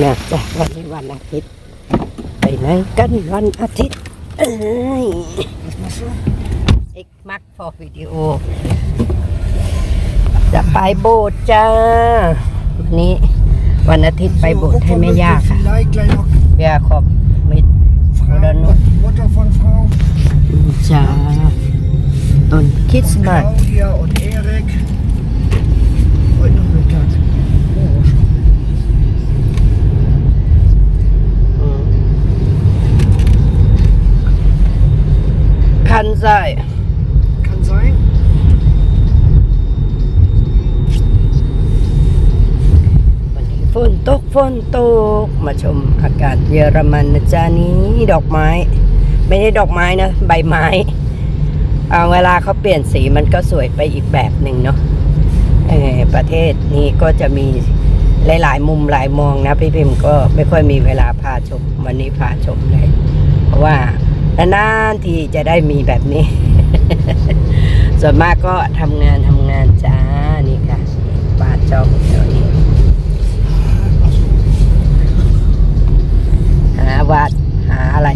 นะจ๊ะวันนี้วันอาทิตย์ไปไหนกันวันอาทิตย์เอ้ย Was machst du? เอ็กมักฟอร์วิดีโอ จะไปโบสถ์จ้าวันนี้วันอาทิตย์ไปโบสถ์ให้แม่ย่าค่ะ Vielleicht gleich noch เบียร์ขอบมิด fragen, noch. Mutter von Frau จ้าต้นคริสต์มาส คันไส้ Kann sein. วันนี้ฝนตกฝนตก มาชมอากาศเยอรมันนะจ๊ะนี้ดอกไม้ ไม่ได้ดอกไม้นะ ใบไม้ เอาเวลาเขาเปลี่ยนสีมันก็สวยไปอีกแบบหนึ่งเนาะเออประเทศนี้ก็จะมีหลาย ๆ มุมหลายมองนะ พี่พิมพ์ก็ไม่ค่อยมีเวลาพาชม วันนี้พาชมเลย เพราะว่า นานๆทีจะได้มีแบบนี้ ส่วนมากก็ทำงานทำงานจ้า นี่ค่ะป้าจองแถวนี้หาวัดหาอะไร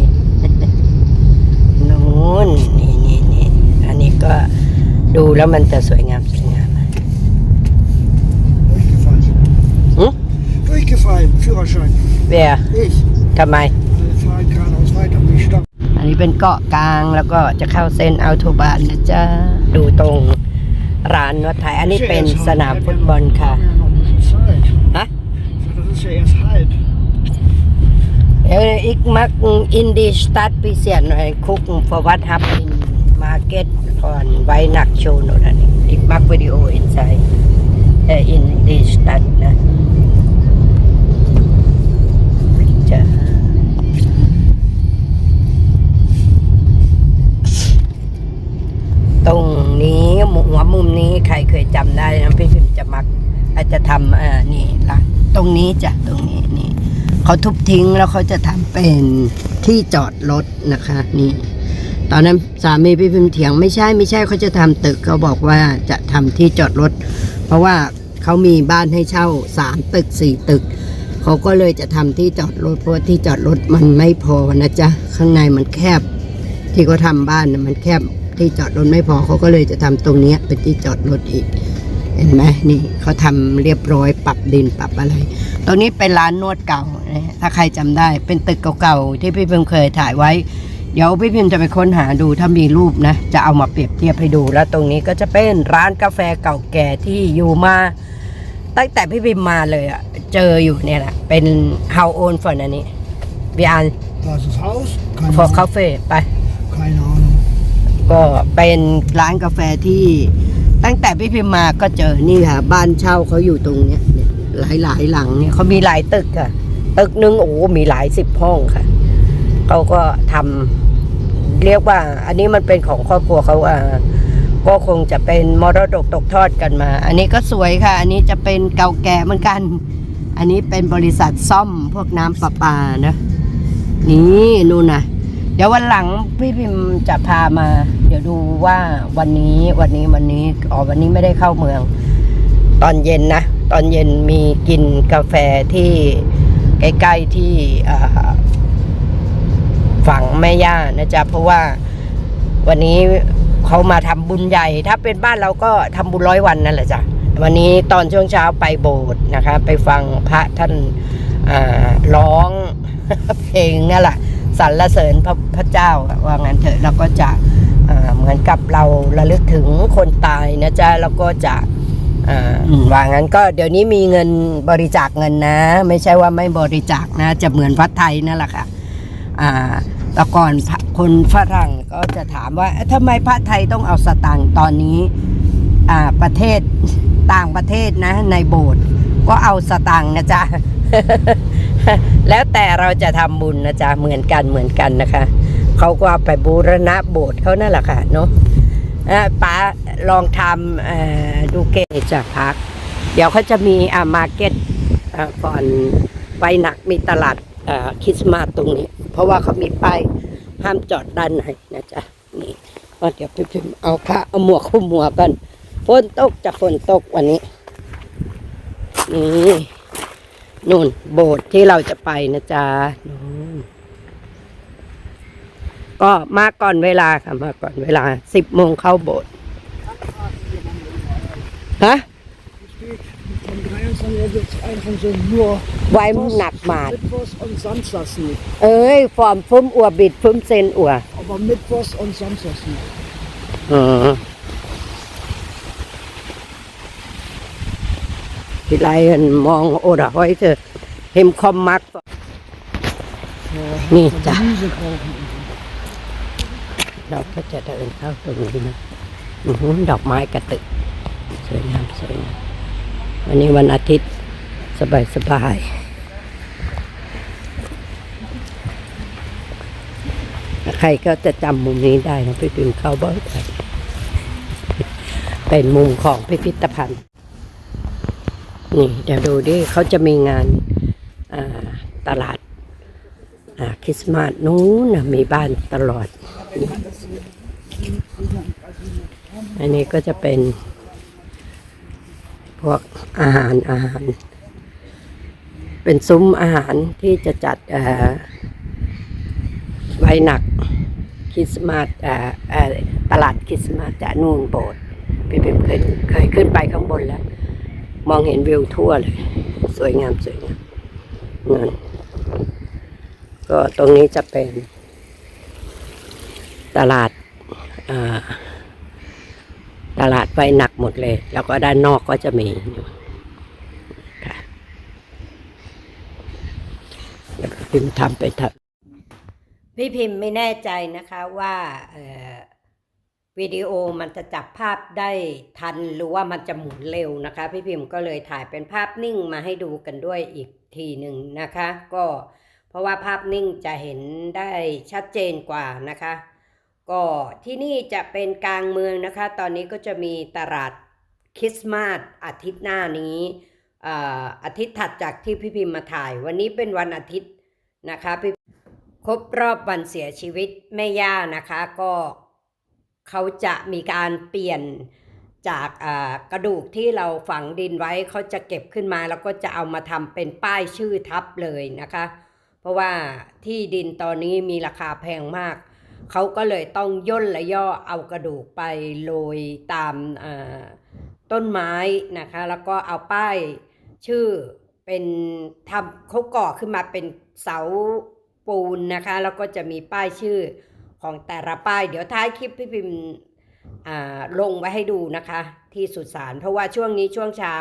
นู้นนี่นี่นี่อันนี้ก็ดูแล้วมันจะสวยงามสวยงาม Durchgefallen. Hm? Durchgefallen. Führerschein. เบียร์ Ich. ทำไม Wir fahren geradeaus weiter um die Stadt. อั นนี้เป็นเกาะกลางแล้วก็จะเข้าเส้นอัลโทบานนะจ๊ะดูตรงร้านนวดไทย อันนี้เป็นสนามฟุตบอลค่ะ Wir haben ja noch ein bisschen Zeit. ฮะ Ich sag, Das ist ja erst halb. เอออีกมักอินดีสตัดพิเศษ ตรงนี้หัวมุมนี้ใครเคยจำได้นะพี่พิมพ์จะมักอาจจะทำเออนี่ละตรงนี้จ้ะตรงนี้นี่เขาทุบทิ้งแล้วเขาจะทำเป็นที่จอดรถนะคะ นี่ ตอนนั้นสามีพี่พิมพ์เถียงไม่ใช่ไม่ใช่เขาจะทำตึกเขาบอกว่าจะทำที่จอดรถ เพราะว่าเขามีบ้านให้เช่าสามตึกสี่ตึกเขาก็เลยจะทำที่จอดรถเพราะที่จอดรถมันไม่พอนะจ๊ะ ข้างในมันแคบ ที่เขาทำบ้านนะมันแคบ ที่จอดรถไม่พอเขาก็เลยจะทำตรงเนี้ยเป็นที่จอดรถอีก เห็นไหมนี่เขาทำเรียบร้อยปรับดินปรับอะไร ตรงนี้เป็นร้านนวดเก่านะถ้าใครจำได้ เป็นตึกเก่าๆที่พี่พิมเคยถ่ายไว้ เดี๋ยวพี่พิมจะไปค้นหาดูถ้ามีรูปนะ จะเอามาเปรียบเทียบให้ดู แล้วตรงนี้ก็จะเป็นร้านกาแฟเก่าแก่ที่อยู่มาตั้งแต่พี่พิมมาเลยอะเจออยู่เนี่ยแหละเป็น how old for อันนี้วิอัน Da ist das Haus. Keine for Ahnung. cafe ไป Keine Ahnung. ก็เป็นร้านกาแฟที่ตั้งแต่พี่พิมมาก็เจอนี่ค่ะ บ้านเช่าเขาอยู่ตรงเนี้ยหลายหลายหลังเนี่ยเขามีหลายตึกค่ะ ตึกหนึงโอ้มีหลายสิบห้องค่ะเขาก็ทำเรียกว่า อันนี้มันเป็นของครอบครัวเขาอะก็คงจะเป็นมรดกตกทอดกันมา อันนี้ก็สวยค่ะ อันนี้จะเป็นเก่าแก่เหมือนกัน อันนี้เป็นบริษัทซ่อมพวกน้ำประปานะ นี่นู่นนะเดี๋ยววันหลังพี่พิมพ์จะพามา เดี๋ยวดูว่าวันนี้วันนี้วันนี้อ๋อวันนี้ไม่ได้เข้าเมือง ตอนเย็นนะ ตอนเย็นมีกินกาแฟที่ใกล้ๆที่ฝั่งแม่ย่านะจ๊ะเพราะว่าวันนี้เขามาทำบุญใหญ่ ถ้าเป็นบ้านเราก็ทำบุญร้อยวันนั่นแหละจ้ะวันนี้ตอนช่วงเช้าไปโบสถ์นะคะ ไปฟังพระท่านร้องเพลงนั่นแหละสรรเสริญพระพระเจ้าว่างั้นเถอะเราก็จะ เหมือนกับเราระลึกถึงคนตายนะจ๊ะแล้วก็จะอ่าว่างั้นก็เดี๋ยวนี้มีเงินบริจาคเงินนะ ไม่ใช่ว่าไม่บริจาคนะ จะเหมือนวัดไทยนั่นแหละค่ะอ่าแต่ก่อนพระคนฝรั่งก็จะถามว่าเอ๊ะทำไมพระไทยต้องเอาสตางค์ตอนนี้อ่าประเทศต่างประเทศนะ ในโบสถ์ก็เอาสตางค์นะจ๊ะแล้วแต่เราจะทำบุญนะจ๊ะเหมือนกันเหมือนกันนะคะ เขาก็าไปบูรณะโบสถ์เขานั่นแหละค่ะเนาะป้าลองทำดูเกตจากพัก เดี๋ยวเขาจะมีอามาร์เก็ตก่อนไปหนักมีตลาดคริสต์มาสตรงนี้ เพราะว่าเขามีป้ายห้ามจอดด้านในนะจ๊ะนี่ก็เดี๋ยวพี่พิมพ์เอาผ้าเอาหมวกคลุมหัวกกันฝนตกจะฝนตกวันนี้นี่นู่นโบสถ์ที่เราจะไปนะจ๊ะนู ก็มาก่อนเวลาค่ะมาก่อนเวลาสิบโมงเข้าโบสถ์ฮะ Von 23 Uhr gibt es einfach so nur ไว้หนักหมาด Mittwochs und Samstags nicht. เอ้ยฟอร์มฟุ้มอัวบิดฟุ้มเซนอัว Aber Mittwochs und Samstags nicht. อ๋อทีไรเห็นมองโอดะห้อยเธอเห็มคอมมัก Ja, Nee, und da. Gemüse kaufen. เราก็จะเดินเข้าตรงนี้นะอื้อหือดอกไม้กระตึก สวยงามสวยงามวันนี้วันอาทิตย์สบายสบายใครก็จะจำมุมนี้ได้นะพี่พิมพ์เข้าบ่อยไปเป็นมุมของพิพิธภัณฑ์ นี่เดี๋ยวดูดิเขาจะมีงานาตลาดคริสต์มาสนู้นนะมีบ้านตลอด อันนี้ก็จะเป็นพวกอาหารอาหาร เป็นซุ้มอาหารที่จะจัดไว้หนักคริสต์มาสตลาดคริสต์มาสจะนู่นโบสถ์พี่เป็นเคยเคยขึ้นไปข้างบนแล้ว มองเห็นวิวทั่วเลย สวยงามสวยงามนั่นก็ตรงนี้จะเป็น ตลาดาตลาดไฟหนักหมดเลย แล้วก็ด้านนอกก็จะมีอยู่ค่ะพิมพ์ทำไปทำพี่พิมพ์ไม่แน่ใจนะคะว่าวิดีโอมันจะจับภาพได้ทันหรือว่ามันจะหมุนเร็วนะคะ พี่พิมพ์ก็เลยถ่ายเป็นภาพนิ่งมาให้ดูกันด้วยอีกทีหนึ่งนะคะ ก็เพราะว่าภาพนิ่งจะเห็นได้ชัดเจนกว่านะคะ ก็ที่นี่จะเป็นกลางเมืองนะคะ ตอนนี้ก็จะมีตลาดคริสต์มาสอาทิตย์หน้านี้อาอาทิตย์ถัดจากที่พี่พิมพ์มาถ่าย วันนี้เป็นวันอาทิตย์นะคะพี่ครบรอบวันเสียชีวิตแม่ย่านะคะก็เขาจะมีการเปลี่ยนจากากระดูกที่เราฝังดินไว้เขาจะเก็บขึ้นมา แล้วก็จะเอามาทำเป็นป้ายชื่อทับเลยนะคะ เพราะว่าที่ดินตอนนี้มีราคาแพงมาก เขาก็เลยต้องย่นและย่อเอากระดูกไปโรยตามต้นไม้นะคะ แล้วก็เอาป้ายชื่อเป็นทำเขาก่อขึ้นมาเป็นเสาปูนนะคะ แล้วก็จะมีป้ายชื่อของแต่ละป้าย เดี๋ยวท้ายคลิปพี่พิมพ์ลงไว้ให้ดูนะคะ ที่สุสานเพราะว่าช่วงนี้ช่วงเช้า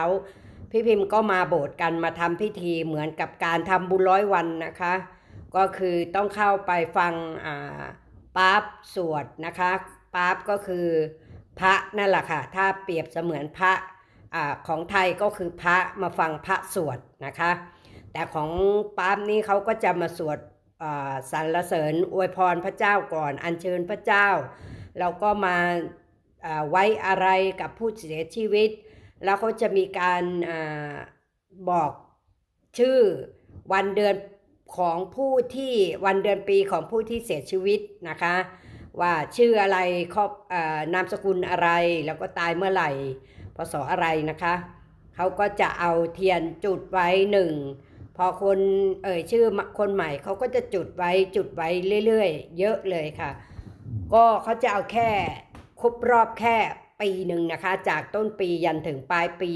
พี่พิมพ์ก็มาโบสถ์กันมาทำพิธีเหมือนกับการทำบุญร้อยวันนะคะ ก็คือต้องเข้าไปฟังอ่า ป๊าบสวดนะคะป๊าบก็คือพระนั่นแหละค่ะ ถ้าเปรียบเสมือนพระอของไทยก็คือพระมาฟังพระสวดนะคะ แต่ของป๊าบนี่เขาก็จะมาสวดสรรเสริญอวยพรพระเจ้าก่อนอัญเชิญพระเจ้าแล้วก็มาไว้อะไรกับผู้เสียชีวิต แล้วเขาจะมีการอบอกชื่อวันเดือน ของผู้ที่วันเดือนปีของผู้ที่เสียชีวิตนะคะ ว่าชื่ออะไรครอบนามสกุลอะไรแล้วก็ตายเมื่อไหร่พศอะไรนะคะเขาก็จะเอาเทียนจุดไว้หนึ่งพอคนเอ่ยชื่อคนใหม่เขาก็จะจุดไว้จุดไว้เรื่อยๆ เยอะเลยค่ะ ก็เขาจะเอาแค่ครบรอบแค่ปีหนึ่งนะคะ จากต้นปียันถึงปลายปี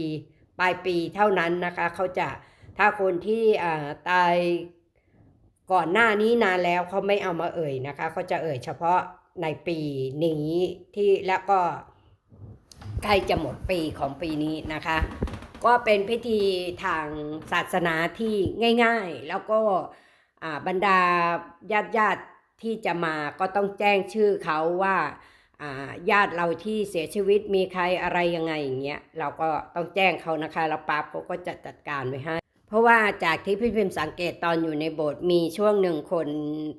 ปลายปีเท่านั้นนะคะเขาจะถ้าคนที่ตาย ก่อนหน้านี้นานแล้วเขาไม่เอามาเอ่ยนะคะเขาจะเอ่ยเฉพาะในปีนี้ที่แล้วก็ใกล้จะหมดปีของปีนี้นะคะ ก็เป็นพิธีทางศาสนาที่ง่าย ๆ แล้วก็บรรดาญาติญาติที่จะมาก็ต้องแจ้งชื่อเขาว่าญาติเราที่เสียชีวิตมีใครอะไรยังไงอย่างเงี้ยเราก็ต้องแจ้งเขานะคะแล้วป๊าบเขาก็จะจัดการไว้ให้ เพราะว่าจากที่พี่พิมพ์สังเกตตอนอยู่ในโบสถ์มีช่วงหนึ่งคน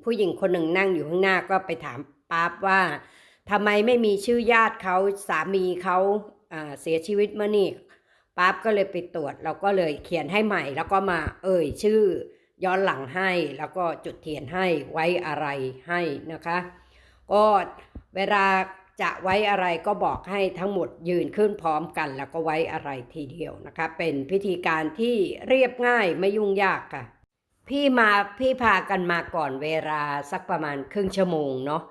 ผู้หญิงคนหนึ่งนั่งอยู่ข้างหน้าก็ไปถามป๊าบว่าทำไมไม่มีชื่อญาติเขาสามีเขาเสียชีวิตเมื่อนี่ปั๊บก็เลยไปตรวจเราก็เลยเขียนให้ใหม่ แล้วก็มาเอ่ยชื่อย้อนหลังให้แล้วก็จุดเทียนให้ไว้อะไรให้นะคะ ก็เวลา จะไว้อะไรก็บอกให้ทั้งหมดยืนขึ้นพร้อมกัน แล้วก็ไว้อะไรทีเดียวนะคะ เป็นพิธีการที่เรียบง่ายไม่ยุ่งยากค่ะ พี่มาพี่พากันมาก่อนเวลาสักประมาณครึ่งชั่วโมงเนาะ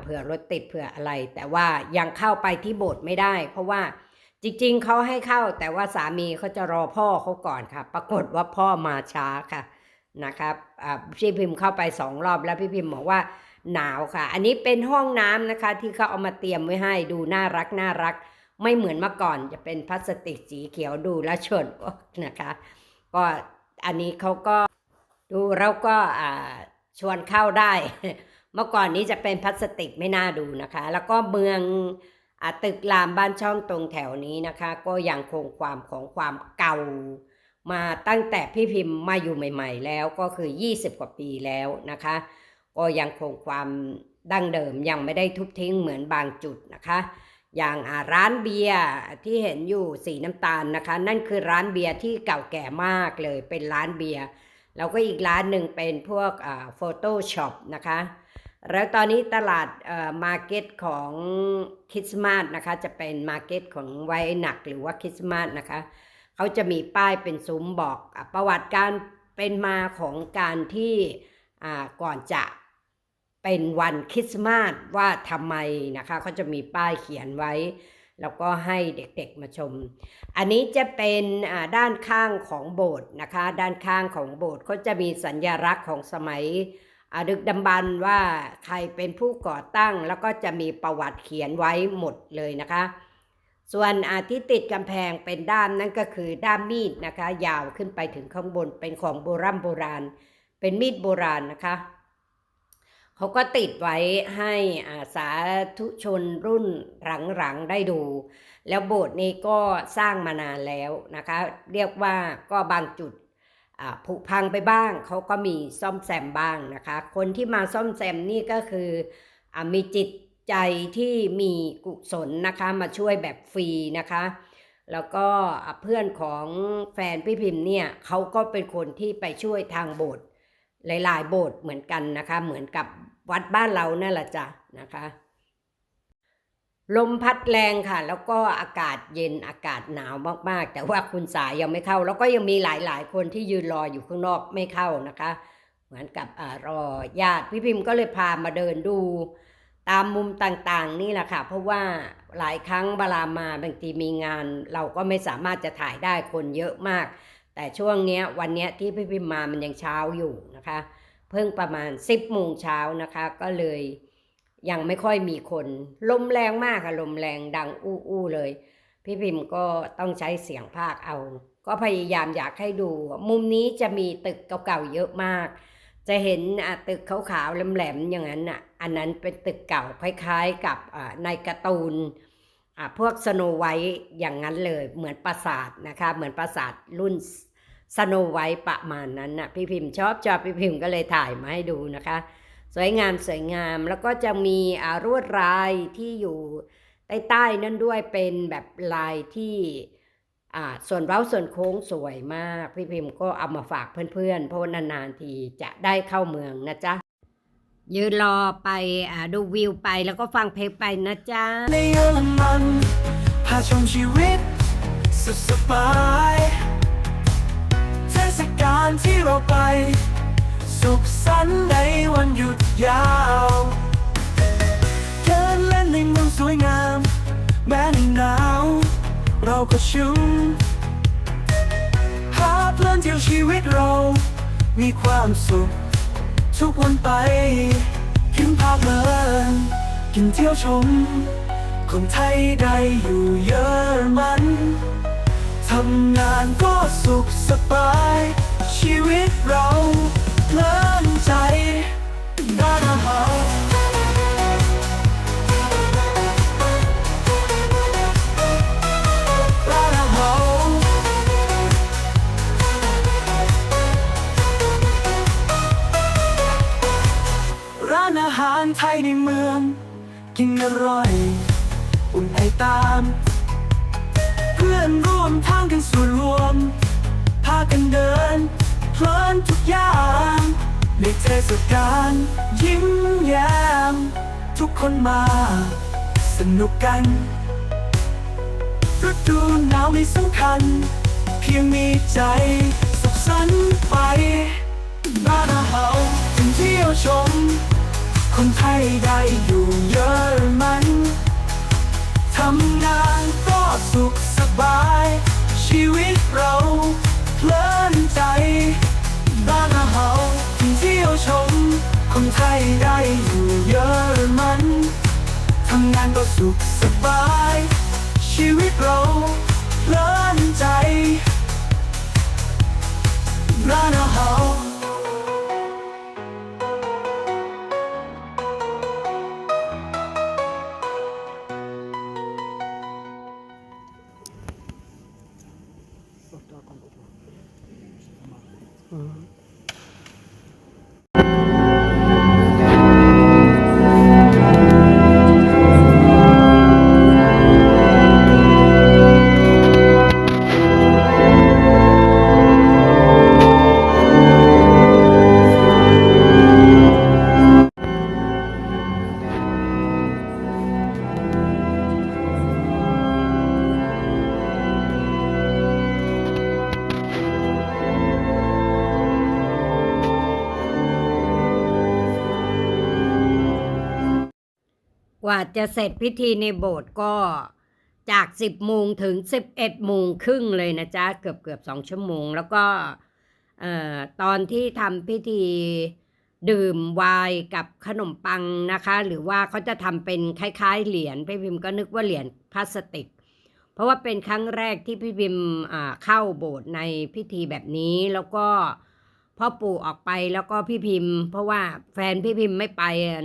เผื่อรถติดเผื่ออะไร แต่ว่ายังเข้าไปที่โบสถ์ไม่ได้ เพราะว่าจริงๆเขาให้เข้าแต่ว่าสามีเขาจะรอพ่อเขาก่อนค่ะ ปรากฏว่าพ่อมาช้าค่ะ นะครับพี่พิมพ์เข้าไปสองรอบแล้วพี่พิมพ์บอกว่าหนาวค่ะ อันนี้เป็นห้องน้ำนะคะ ที่เขาเอามาเตรียมไว้ให้ดูน่ารักน่ารัก ไม่เหมือนเมื่อก่อนจะเป็นพลาสติกสีเขียวดูแลวเฉินนะคะ ก็อันนี้เขาก็ดูแล้วก็ชวนเข้าได้ เมื่อก่อนนี้จะเป็นพลาสติกไม่น่าดูนะคะ แล้วก็เมืองอตึกรามบ้านช่องตรงแถวนี้นะคะ ก็ยังคงความของความเก่า มาตั้งแต่พี่พิมพ์มาอยู่ใหม่ ๆ แล้วก็คือ 20 กว่าปีแล้วนะคะ ก็ยังคงความดั้งเดิมยังไม่ได้ทุบทิ้งเหมือนบางจุดนะคะ อย่างร้านเบียร์ที่เห็นอยู่สีน้ำตาลนะคะ นั่นคือร้านเบียร์ที่เก่าแก่มากเลยเป็นร้านเบียร์แล้วก็อีกร้านหนึ่งเป็นพวกโฟโต้ช็อปนะคะ แล้วตอนนี้ตลาดมาร์เก็ตของคริสต์มาสนะคะ จะเป็นมาร์เก็ตของไว้หนักหรือว่าคริสต์มาสนะคะ เขาจะมีป้ายเป็นซุ้มบอกอประวัติการเป็นมาของการที่ก่อนจะเป็นวันคริสต์มาสว่าทำไมนะคะเขาจะมีป้ายเขียนไว้ แล้วก็ให้เด็กๆมาชม อันนี้จะเป็นด้านข้างของโบสถ์นะคะ ด้านข้างของโบสถ์เขาจะมีสัญลักษณ์ของสมัยดึกดำบรรพ์ว่าใครเป็นผู้ก่อตั้ง แล้วก็จะมีประวัติเขียนไว้หมดเลยนะคะ ส่วนอาที่ติดกำแพงเป็นด้ามนั่นก็คือด้ามมีดนะคะ ยาวขึ้นไปถึงข้างบนเป็นของโบราณโบราณ เป็นมีดโบราณนะคะเขาก็ติดไว้ให้สาธุชนรุ่นหลังๆได้ดู แล้วโบสถ์นี้ก็สร้างมานานแล้วนะคะ เรียกว่าก็บางจุดผุพังไปบ้าง เขาก็มีซ่อมแซมบ้างนะคะ คนที่มาซ่อมแซมนี่ก็คืออมีจิต ใจที่มีกุศลนะคะมาช่วยแบบฟรีนะคะ แล้วก็เพื่อนของแฟนพี่พิมพ์เนี่ยเขาก็เป็นคนที่ไปช่วยทางโบสถ์หลายๆโบสถ์เหมือนกันนะคะ เหมือนกับวัดบ้านเรานั่นแหละจ้ะนะคะลมพัดแรงค่ะ แล้วก็อากาศเย็นอากาศหนาวมากๆ แต่ว่าคุณสายยังไม่เข้า แล้วก็ยังมีหลายๆ คนที่ยืนรออยู่ข้างนอกไม่เข้านะคะ เหมือนกับอรอญาติพี่พิมพ์ก็เลยพามาเดินดู ตามมุมต่างๆ นี่แหละค่ะ เพราะว่าหลายครั้งเวลามาบางทีมีงาน เราก็ไม่สามารถจะถ่ายได้คนเยอะมาก แต่ช่วงเนี้ยวันเนี้ยที่พี่พิมมามันยังเช้าอยู่นะคะ เพิ่งประมาณ 10โมงเช้านะคะ ก็เลยยังไม่ค่อยมีคน ลมแรงมากค่ะลมแรงดังอู้อู้เลย พี่พิมก็ต้องใช้เสียงภาคเอา ก็พยายามอยากให้ดู มุมนี้จะมีตึกเก่าๆเยอะมาก จะเห็นอะตึกขาวๆแหลมๆอย่างนั้นอะ อันนั้นเป็นตึกเก่าคล้ายๆกับในการ์ตูนพวกสโนไวท์อย่างนั้นเลยเหมือนปราสาทนะคะเหมือนปราสาทรุ่นสโนไวท์ประมาณนั้นน่ะพี่พิมพ์ชอบชอบพี่พิมพ์ก็เลยถ่ายมาให้ดูนะคะ สวยงามสวยงามแล้วก็จะมีอ่ารวดลายที่อยู่ใต้ๆนั่นด้วยเป็นแบบลายที่ส่วนเว้าส่วนโค้งสวยมาก พี่พิมพ์ก็เอามาฝากเพื่อนๆ เพราะนานๆทีจะได้เข้าเมืองนะจ๊ะ ยืนรอไปอดูวิวไปแล้วก็ฟังเพลงไปนะจ๊ะในเยอรมันพาชมชีวิต สุดสบายเทศกาลที่เราไป สุขสันต์ในวันหยุดยาวเดินเล่นในเมืองสวยงาม แม้ในหนาว เราก็ชุ่มหาเพลินเที่ยวชีวิตเรา มีความสุข ทุกวันไปกินพาเลินกินเที่ยวชม คนไทยได้อยู่เยอรมันทำงานก็สุขสบาย ชีวิตเราเพลินานอาหารไทยในเมือง กินอร่อย อุ่นไอตาม เพื่อนร่วมทางกันส่วนรวม พากันเดิน เพลินทุกอย่างในเทศกาลยิ้มแย้ม ทุกคนมา สนุกกันฤดูหนาวไม่สำคัญ เพียงมีใจสุขสันต์ไปบ้านเราถึงเที่ยวชม คนไทยได้อยู่เยอรมันทำงานก็สุขสบาย ชีวิตเราเพลินใจ บ้านเราที่เที่ยวชม คนไทยได้อยู่เยอรมันทำงานก็สุขสบาย ชีวิตเราเพลินใจ บ้านเรา ว่าจะเสร็จพิธีในโบสถ์ก็จาก 10โมงถึง 11โมงครึ่งเลยนะจ๊ะ เกือบเกือบสองชั่วโมง แล้วก็เอ่อตอนที่ทำพิธีดื่มไวน์กับขนมปังนะคะ หรือว่าเขาจะทำเป็นคล้ายๆ เหรียญพี่พิมพ์ก็นึกว่าเหรียญพลาสติก เพราะว่าเป็นครั้งแรกที่พี่พิมพ์เข้าโบสถ์ในพิธีแบบนี้แล้วก็ พ่อปู่ออกไปแล้วก็พี่พิมพ์ เพราะว่าแฟนพี่พิมพ์ไม่ไป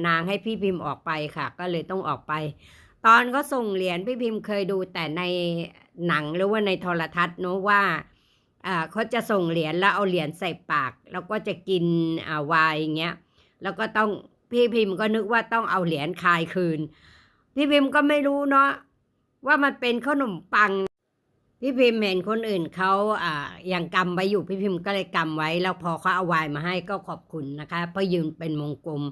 นางให้พี่พิมพ์ออกไปค่ะ ก็เลยต้องออกไป ตอนก็ส่งเหรียญพี่พิมพ์เคยดูแต่ในหนังหรือว่าในโทรทัศน์เนอะว่าเขาจะส่งเหรียญแล้วเอาเหรียญใส่ปาก แล้วก็จะกินาวายอย่างเงี้ยแล้วก็ต้องพี่พิมพ์ก็นึกว่าต้องเอาเหรียญคายคืน พี่พิมพ์ก็ไม่รู้เนาะว่ามันเป็นขนมปัง พี่พิมพ์เห็นคนอื่นเขาอ่าอย่างกำไว้อยู่พี่พิมพ์ก็เลยกำไว้ แล้วพอเขาเอาไวน์มาให้ก็ขอบคุณนะคะเพราะยืนเป็นวงกลม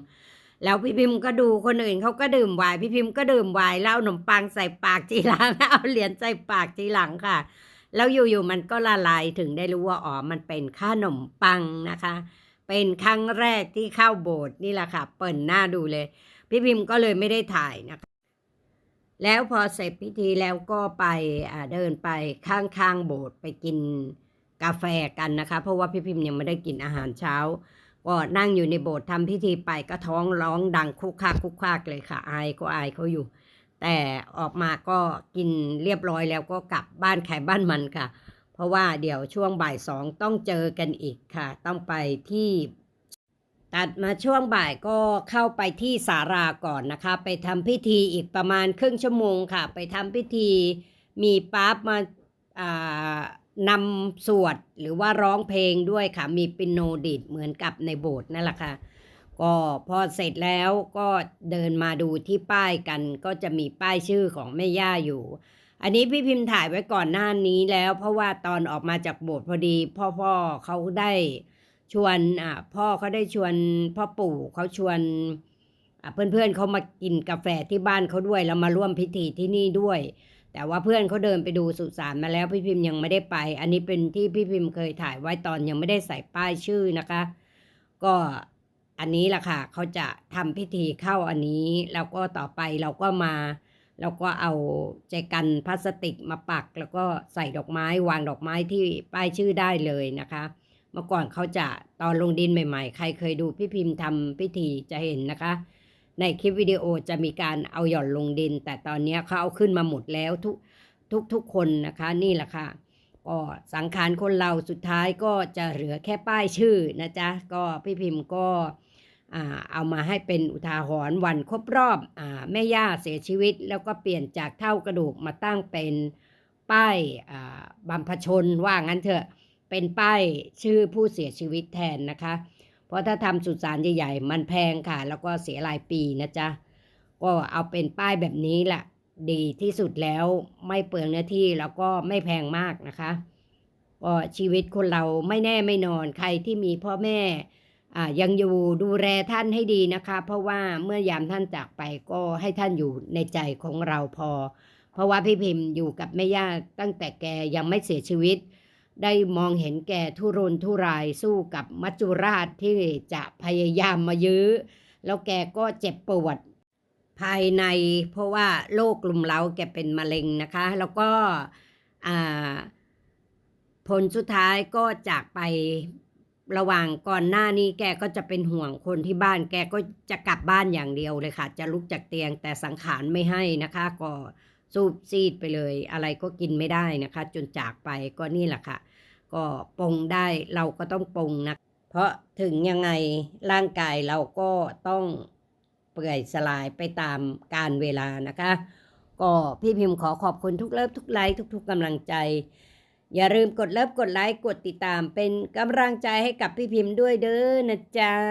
แล้วพี่พิมพ์ก็ดูคนอื่นเขาก็ดื่มไวน์พี่พิมพ์ก็ดื่มไวน์แล้วขนมปังใส่ปากทีหลังเอาเหรียญใส่ปากทีหลังค่ะ แล้วอยู่ๆมันก็ละลายถึงได้รู้ว่าอ๋อมันเป็นขนมปังนะคะ เป็นครั้งแรกที่เข้าโบสถ์นี่แหละค่ะ เปิดหน้าดูเลย พี่พิมพ์ก็เลยไม่ได้ถ่ายนะคะ แล้วพอเสร็จพิธีแล้วก็ไปเดินไปข้างๆโบสถ์ไปกินกาแฟกันนะคะ เพราะว่าพี่พิมพ์ยังไม่ได้กินอาหารเช้า ก็นั่งอยู่ในโบสถ์ทำพิธีไปก็ท้องร้องดังคุกคักคุกคักเลยค่ะ อายก็อายเขาอยู่ แต่ออกมาก็กินเรียบร้อยแล้วก็กลับบ้านใครบ้านมันค่ะ เพราะว่าเดี๋ยวช่วงบ่ายสองต้องเจอกันอีกค่ะ ต้องไปที่ ตัดมาช่วงบ่ายก็เข้าไปที่สาราก่อนนะคะ ไปทำพิธีอีกประมาณครึ่งชั่วโมงค่ะ ไปทำพิธีมีป๊าบมาอ่านำสวดหรือว่าร้องเพลงด้วยค่ะ มีปิโนดีดเหมือนกับในโบสถ์นั่นแหละค่ะ ก็พอเสร็จแล้วก็เดินมาดูที่ป้ายกัน ก็จะมีป้ายชื่อของแม่ย่าอยู่ อันนี้พี่พิมพ์ถ่ายไว้ก่อนหน้านี้แล้ว เพราะว่าตอนออกมาจากโบสถ์พอดี พ่อพ่อเขาได้ ชวนอ่าพ่อเขาได้ชวนพ่อปู่เขาชวนอ่าเพื่อนๆเขามากินกาแฟที่บ้านเขาด้วยแล้วมาร่วมพิธีที่นี่ด้วย แต่ว่าเพื่อนเขาเดินไปดูสุสานมาแล้วพี่พิมพ์ยังไม่ได้ไป อันนี้เป็นที่พี่พิมพ์เคยถ่ายไว้ตอนยังไม่ได้ใส่ป้ายชื่อนะคะ ก็อันนี้แหละค่ะเขาจะทำพิธีเข้าอันนี้แล้วก็ต่อไปเราก็มาเราก็เอาใจกันพลาสติกมาปัก แล้วก็ใส่ดอกไม้วางดอกไม้ที่ป้ายชื่อได้เลยนะคะ เมื่อก่อนเขาจะตอนลงดินใหม่ๆ ใครเคยดูพี่พิมพ์ทำพิธีจะเห็นนะคะ ในคลิปวิดีโอจะมีการเอาหย่อนลงดิน แต่ตอนนี้เขาเอาขึ้นมาหมดแล้วทุกทุกทุกคนนะคะนี่แหละค่ะก็สังขารคนเราสุดท้ายก็จะเหลือแค่ป้ายชื่อนะจ๊ะก็พี่พิมพ์ก็เอามาให้เป็นอุทาหรณ์วันครบรอบอแม่ย่าเสียชีวิต แล้วก็เปลี่ยนจากเท่ากระดูกมาตั้งเป็นป้ายบรรพชนว่างั้นเถอะ เป็นป้ายชื่อผู้เสียชีวิตแทนนะคะ เพราะถ้าทำสุสานใหญ่ๆ มันแพงค่ะ แล้วก็เสียรายปีนะจ๊ะ ก็เอาเป็นป้ายแบบนี้แหละดีที่สุดแล้วไม่เปลืองเนื้อที่แล้วก็ไม่แพงมากนะคะก็ชีวิตคนเราไม่แน่ไม่นอนใครที่มีพ่อแม่อ่ายังอยู่ดูแลท่านให้ดีนะคะ เพราะว่าเมื่อยามท่านจากไปก็ให้ท่านอยู่ในใจของเราพอ เพราะว่าพี่พิมพ์อยู่กับแม่ย่าตั้งแต่แกยังไม่เสียชีวิต ได้มองเห็นแกทุรนทุรายสู้กับมัจจุราชที่จะพยายามมายื้อ แล้วแกก็เจ็บปวดภายใน เพราะว่าโรคกลุ่มเล้าแกเป็นมะเร็งนะคะ แล้วก็ผลสุดท้ายก็จากไประหว่างก่อนหน้านี้แกก็จะเป็นห่วงคนที่บ้าน แกก็จะกลับบ้านอย่างเดียวเลยค่ะ จะลุกจากเตียงแต่สังขารไม่ให้นะคะก็ สูบซีดไปเลย อะไรก็กินไม่ได้นะคะ จนจากไปก็นี่แหละค่ะ ก็ปรงได้เราก็ต้องปรงนะ เพราะถึงยังไงร่างกายเราก็ต้องเปื่อยสลายไปตามการเวลานะคะ ก็พี่พิมพ์ขอขอบคุณทุกเลิฟทุกไลค์ทุก ๆกำลังใจ อย่าลืมกดเลิฟกดไลค์กดติดตามเป็นกำลังใจให้กับพี่พิมพ์ด้วยเด้อนะจ๊ะ